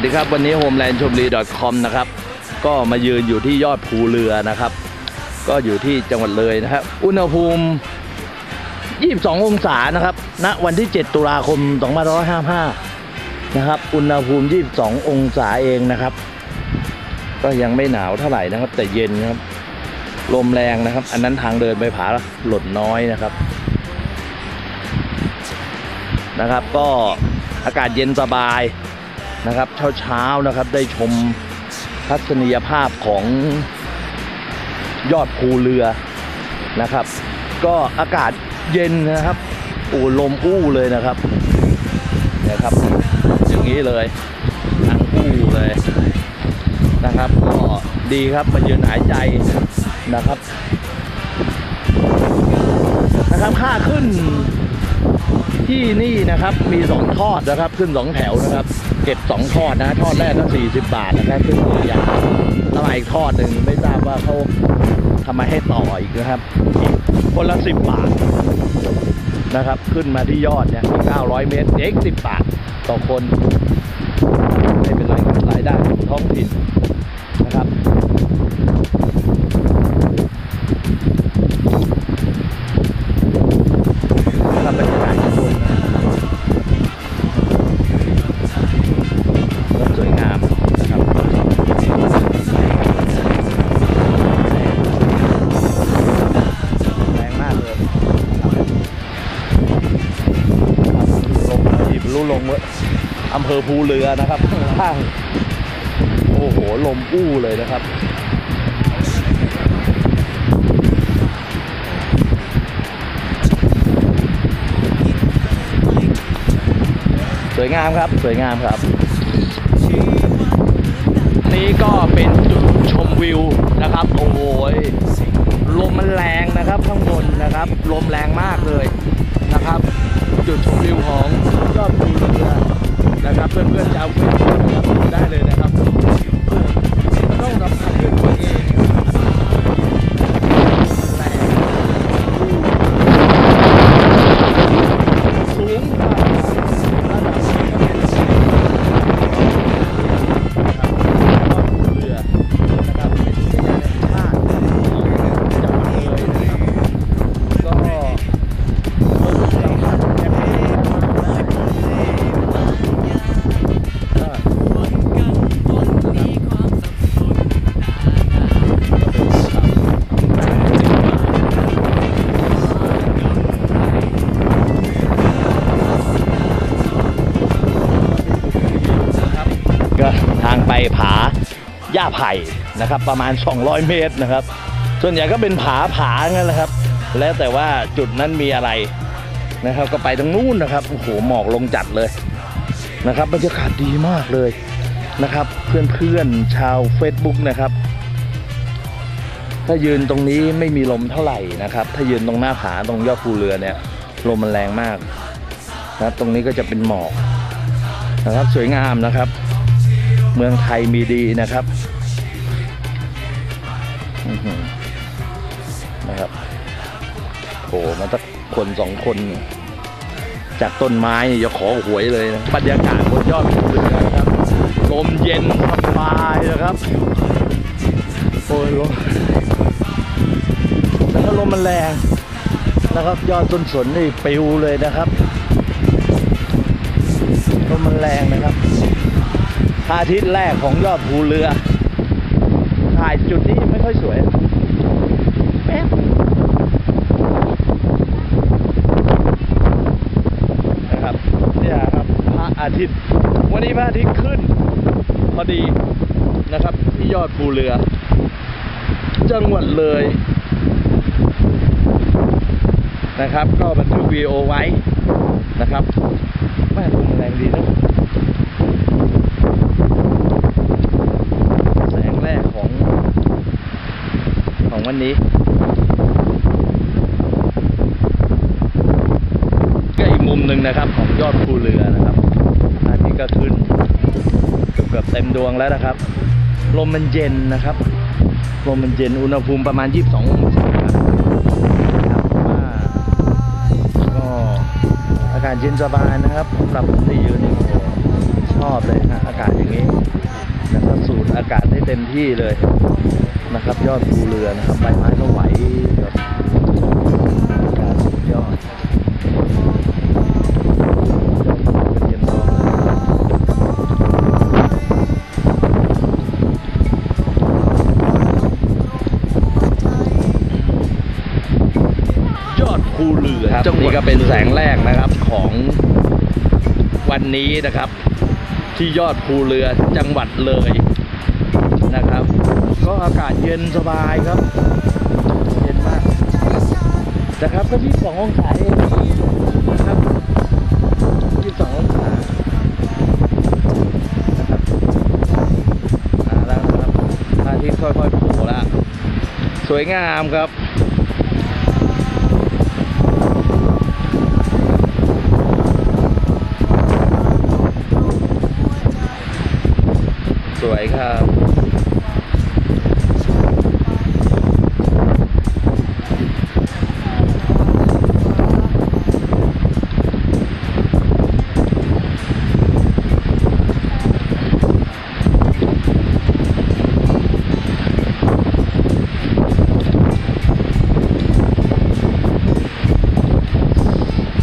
สวัสดีครับ วันนี้ homeland ชมรี .com นะครับ ก็มายืนอยู่ที่ยอดภูเรือนะครับ ก็อยู่ที่จังหวัดเลยนะครับ อุณหภูมิ 22 องศานะครับณวันที่ 7 ตุลาคม 2555 นะครับ อุณหภูมิ 22 องศาเองนะครับ ก็ยังไม่หนาวเท่าไหร่นะครับ แต่เย็นครับ ลมแรงนะครับ อันนั้นทางเดินไปผาหลดน้อยนะครับ นะครับ ก็อากาศเย็นสบาย นะครับเช้าเช้าๆนะครับได้ชมทัศนียภาพของยอดภูเรือนะครับ ก็อากาศเย็นนะครับโอ้ลมอู้เลยนะครับนะครับ อย่างนี้เลยทั้งอู้เลยนะครับ ก็ดีครับมายืนหายใจนะครับ นะครับค่าขึ้น ที่นี่นะครับมี 2 ทอดนะครับ ขึ้น 2 แถวนะครับ เก็บ 2 ทอดนะ ทอดแรกก็ 40 บาทนะครับขึ้นตัวยาวแล้วมาอีกทอดหนึ่งไม่ทราบว่าเขาทำไมให้ต่ออีกนะครับอีกคนละ 10 บาทนะครับ ขึ้นมาที่ยอดเนี่ย900 เมตรเด็ก10 บาท ต่อคนไม่เป็นไรครับรายได้ของท้องถิ่นนะครับ อำเภอภูเรือนะครับข้างล่างโอ้โห ลมอู้เลยนะครับสวยงามครับ สวยงามครับ นี่ก็เป็นจุดชมวิวนะครับ โอ้โหยลมมันแรงนะครับข้างบนนะครับ ลมแรงมากเลยนะครับ จุดชมวิวของยอดภู นะครับเพื่อนๆจะเอาไปนะครับดูได้เลย หญ้าไผ่นะครับ ประมาณ 200 เมตรนะครับ ส่วนใหญ่ก็เป็นผาผางั้นแหละครับ แล้วแต่ว่าจุดนั้นมีอะไรนะครับ ก็ไปทางนู้นนะครับโอ้โหหมอกลงจัดเลยนะครับบรรยากาศดีมากเลยนะครับ เพื่อนๆชาว Facebook นะครับ ถ้ายืนตรงนี้ไม่มีลมเท่าไหร่นะครับ ถ้ายืนตรงหน้าผาตรงยอดภูเรือเนี่ยลมมันแรงมากนะครับตรงนี้ก็จะเป็นหมอกนะครับ สวยงามนะครับ เมืองไทยมีดีนะครับนะครับโผล่มาสักคนสองคน จากต้นไม้อย่าขอหวยเลยนะบรรยากาศบนยอดภูเรือนะครับลมเย็นสบายนะครับโอ้ยลมแล้วก็ลมมันแรงนะครับ ยอดต้นสนนี่ปิวเลยนะครับลมมันแรงนะครับ อาทิตย์แรกของยอดภูเรือ ถ่ายจุดนี้ไม่ค่อยสวยแป๊บนะครับเนี่ยครับพระอาทิตย์ วันนี้พระอาทิตย์ขึ้น พอดีนะครับ ที่ยอดภูเรือ จังหวัดเลยนะครับ ก็บันทึกวีโอไว้นะครับแม่ลมแรงดีนะ แสงแรกของ ของวันนี้ก็อีกมุมหนึ่งนะครับ ของยอดภูเรือนะครับอาทิตย์ก็ขึ้นเกือบเต็มดวงแล้วนะครับ ลมมันเย็นนะครับ ลมมันเย็นอุณหภูมิประมาณ 22องศาครับว่าก็อากาศเย็นสบายนะครับสำหรับคนที่ยืนนี่ชอบเลยนะอากาศอย่างนี้ นะครับสูดอากาศได้เต็มที่เลยนะครับ ยอดภูเรือนะครับใบไม้ก็ไหวแบบอากาศสุดยอดเย็นร้อนเลยยอดภูเรือครับนี่ก็เป็นแสงแรกนะครับของวันนี้นะครับ ที่ยอดภูเรือจังหวัดเลยนะครับ ก็อากาศเย็นสบายครับ เย็นมากนะครับก็ที่สององศาเองนะครับที่สององศานะครับมาแล้วนะครับพระอาทิตย์ค่อยๆโผล่ล้วสวยงามครับ สวยครับ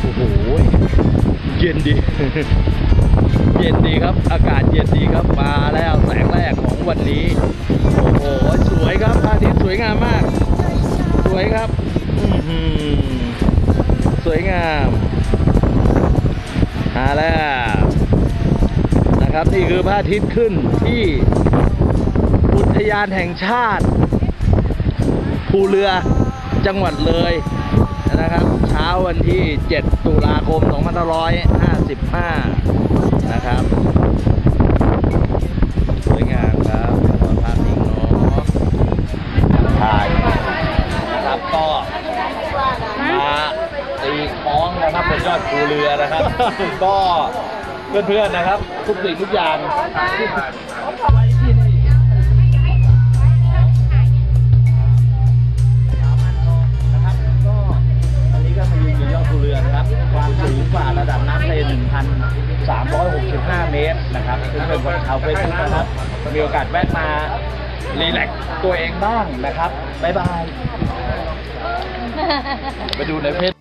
โอ้โหเย็นดี เย็นดีครับ อากาศเย็นดีครับ มาแล้วแสงแรกของวันนี้ โอ้โห สวยครับพระอาทิตย์สวยงามมาก สวยครับ สวยงาม มาแล้วนะครับนี่คือพระอาทิตย์ขึ้นที่อุทยานแห่งชาติภูเรือจังหวัดเลยนะครับ เช้าวันที่ 7 ตุลาคม 2555 นะครับสวยงามครับขอภาพนิ่งเนาะถ่ายนะครับก็มาตีคล้องนะครับบนยอดภูเรือนะครับ ก็เพื่อนๆนะครับ ทุกสิ่งทุกอย่างไว้ที่นี่นะครับก็อันนี้ก็มายืนอยู่ยอดภูเรือนะครับความสูงกว่า ระดับน้ำทะเล1,365 เมตรนะครับซึ่งเป็นคนชาวเฟซบุ๊กนะครับ มีโอกาสแวะมารีแลกซ์ตัวเองบ้างนะครับ บ๊ายบาย ไปดูในเฟซ